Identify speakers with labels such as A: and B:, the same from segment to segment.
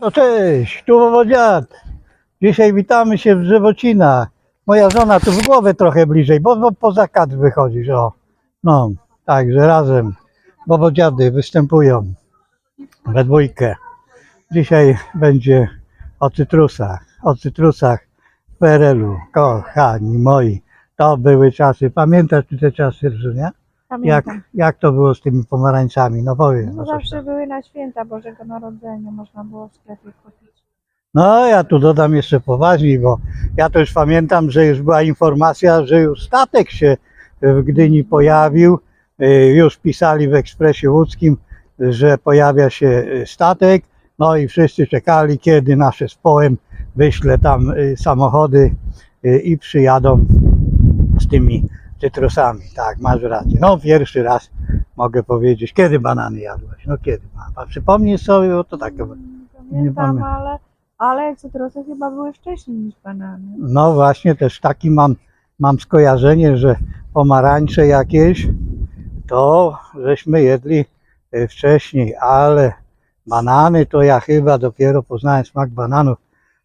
A: No cześć, tu Wowodziad. Dzisiaj witamy się w Drzewocinach. Moja żona tu w głowę trochę bliżej, bo, bo poza kadr wychodzisz, o. No, także razem Wowodziady występują we dwójkę. Dzisiaj będzie o cytrusach, o cytrusach PRL-u. Kochani moi, to były czasy. Pamiętasz te czasy, nie? Jak,
B: Pamiętam.
A: jak to było z tymi pomarańczami? No powiedz.
B: No
A: no coś tam.
B: zawsze były na święta Bożego Narodzenia, można było w sklepie kupić.
A: No, ja tu dodam jeszcze poważniej, bo ja to już pamiętam, że już była informacja, że już statek się w Gdyni pojawił. Y, Już pisali w Ekspresie Łódzkim, że pojawia się y, statek. No i wszyscy czekali, kiedy nasze społem wyśle tam y, samochody y, i przyjadą z tymi cytrusami. Tak, masz rację. No, pierwszy raz mogę powiedzieć, kiedy banany jadłeś? No kiedy? A przypomnij sobie, bo to takie.
B: Pamiętam,
A: pamiętam.
B: ale, ale cytrusy chyba były wcześniej niż banany.
A: No właśnie, też taki mam, mam skojarzenie, że pomarańcze jakieś, to żeśmy jedli e, wcześniej, ale banany to ja chyba dopiero poznałem smak bananów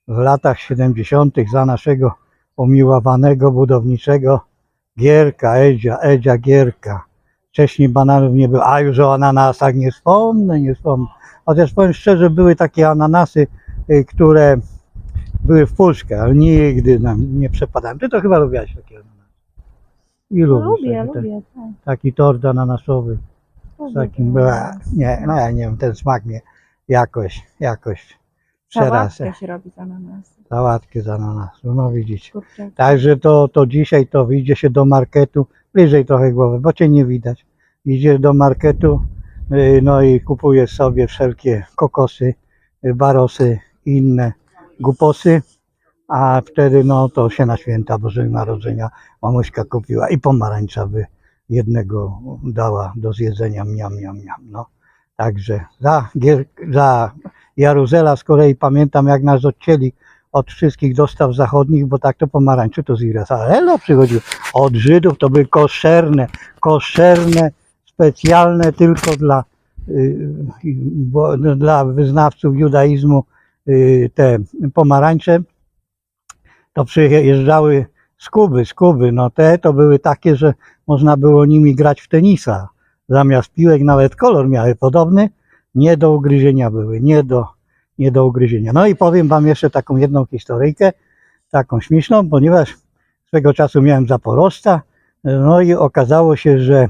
A: w latach 70. za naszego umiłowanego budowniczego Gierka, Edzia, Edzia Gierka. Wcześniej bananów nie było, a już o ananasach nie wspomnę, nie wspomnę. Chociaż powiem szczerze, były takie ananasy, y, które były w Polsce, ale nigdy nam nie przepadałem. Ty to chyba lubiłaś takie ananasy. I
B: lubię,
A: taki, ten-
B: lubię, tak.
A: taki tort ananasowy z
B: lubię
A: takim, nie, no ja nie wiem, ten smak mnie jakoś, jakoś
B: Sałatkę się robi z ananasy.
A: Sałatkę z ananasu, no widzicie.
B: Kurczę,
A: Także to, to dzisiaj to wyjdzie się do marketu, bliżej trochę głowy, bo cię nie widać. Idziesz do marketu, y, no i kupujesz sobie wszelkie kokosy, y, barosy i inne guposy, a wtedy no to się na święta Bożego Narodzenia mamuśka kupiła i pomarańcza by jednego dała do zjedzenia, miam, miam, miam, no. Także za, Gier- za Jaruzela z kolei pamiętam jak nas odcięli od wszystkich dostaw zachodnich, bo tak to pomarańczy to z Izraela przychodził. Od Żydów to były koszerne, koszerne, specjalne tylko dla, y, bo, dla wyznawców judaizmu y, te pomarańcze. To przyjeżdżały z Kuby, z Kuby. No te to były takie, że można było nimi grać w tenisa. Zamiast piłek nawet kolor miały podobny. Nie do ugryzienia były, nie do, nie do ugryzienia. No i powiem Wam jeszcze taką jedną historyjkę, taką śmieszną, ponieważ swego czasu miałem zaporożca, no i okazało się, że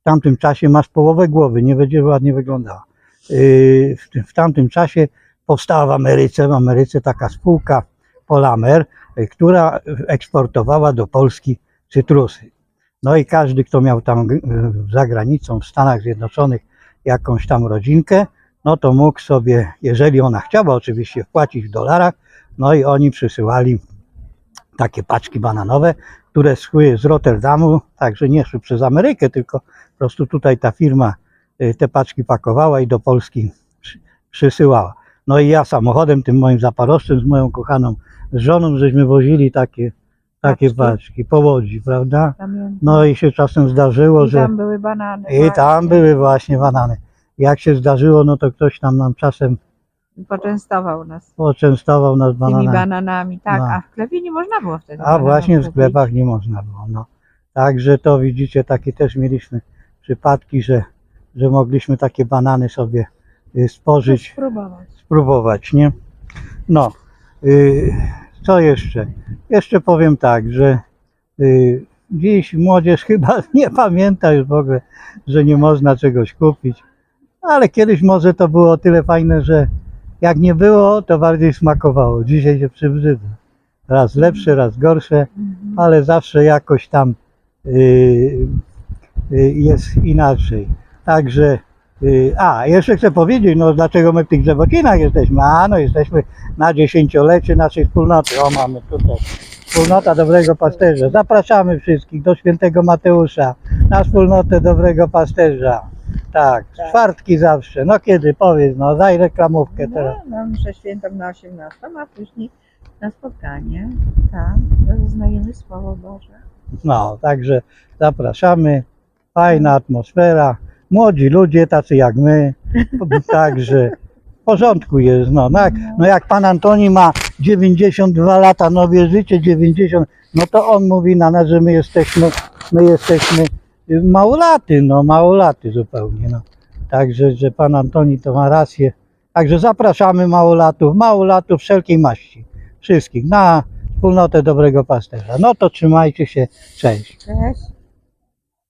A: w tamtym czasie masz połowę głowy, nie będzie ładnie wyglądała. Yy, w tamtym czasie powstała w Ameryce, w Ameryce taka spółka Polamer, yy, która eksportowała do Polski cytrusy. No i każdy, kto miał tam yy, za granicą, w Stanach Zjednoczonych, jakąś tam rodzinkę, no to mógł sobie, jeżeli ona chciała oczywiście wpłacić w dolarach, no i oni przysyłali takie paczki bananowe, które szły z Rotterdamu, także nie szły przez Amerykę, tylko po prostu tutaj ta firma y, te paczki pakowała i do Polski przy- przysyłała. No i ja samochodem, tym moim zaparoszczem z moją kochaną żoną, żeśmy wozili takie, takie
B: Paczki?
A: paczki po Łodzi, prawda?
B: pamiętam.
A: No i się czasem zdarzyło,
B: I
A: że...
B: tam były banany.
A: I tam były właśnie banany. Jak się zdarzyło, no to ktoś tam nam czasem
B: Poczęstował nas
A: poczęstował nas
B: tymi
A: bananami.
B: bananami. Tak,
A: No.
B: a w sklepie nie można było wtedy
A: A
B: bananów
A: właśnie w
B: kupić.
A: sklepach nie można było. No. Także to widzicie, takie też mieliśmy przypadki, że, że mogliśmy takie banany sobie y, spożyć,
B: Spróbować.
A: spróbować, nie? No, y, co jeszcze? Jeszcze powiem tak, że y, dziś młodzież chyba nie pamięta już w ogóle, że nie można czegoś kupić, ale kiedyś może to było o tyle fajne, że jak nie było, to bardziej smakowało. Dzisiaj się przybrzydza. Raz lepsze, raz gorsze, ale zawsze jakoś tam y, y, jest inaczej. Także, a jeszcze chcę powiedzieć, no dlaczego my w tych Drzewocinach jesteśmy? A no jesteśmy na dziesięciolecie naszej wspólnoty. O, mamy tutaj wspólnota Dobrego Pasterza. Zapraszamy wszystkich do Świętego Mateusza na wspólnotę Dobrego Pasterza. Tak,
B: Tak.
A: czwartki zawsze. No kiedy, powiedz, no daj reklamówkę teraz.
B: No, no mszę świętą na 18, a później na spotkanie. Tak, zaznajemy Słowo Boże.
A: No, także zapraszamy. Fajna atmosfera. Młodzi ludzie, tacy jak my. Także porządku jest, no, no, jak, no jak pan Antoni ma 92 lata, no wierzycie 90, no to on mówi na nas, że my jesteśmy, my jesteśmy małolaty, no małolaty zupełnie, no. Także, że pan Antoni to ma rację. Także zapraszamy małolatów, małolatów wszelkiej maści, wszystkich na wspólnotę dobrego pasterza. No to trzymajcie się, cześć.
B: Cześć.